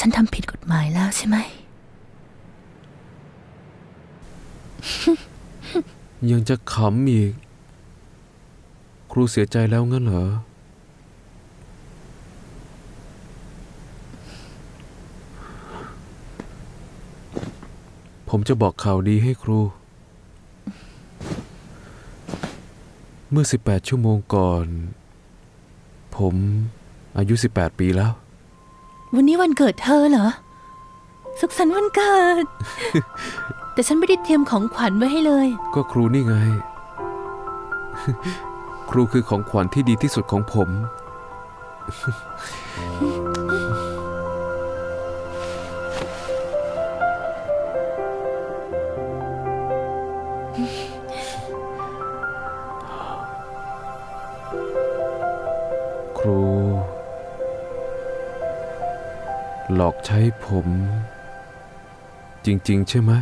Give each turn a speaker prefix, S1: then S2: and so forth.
S1: ฉันทำผิดกฎหมายแล้วใช่ไหม
S2: ยังจะขำอีก ครูเสียใจแล้วงั้นเหรอ ผมจะบอกข่าวดีให้ครู เมื่อ 18 ชั่วโมงก่อน ผมอายุ 18 ปีแล้ว
S1: วันนี้วันเกิดเธอเหรอ สุขสันต์วันเกิด แต่ฉันไม่ได้เตรียมของขวัญไว้ให้เลย
S2: ก็ครูนี่ไง ครูคือของขวัญที่ดีที่สุดของผม ครู หลอกใช้ผม จริง ๆ ใช่ไหม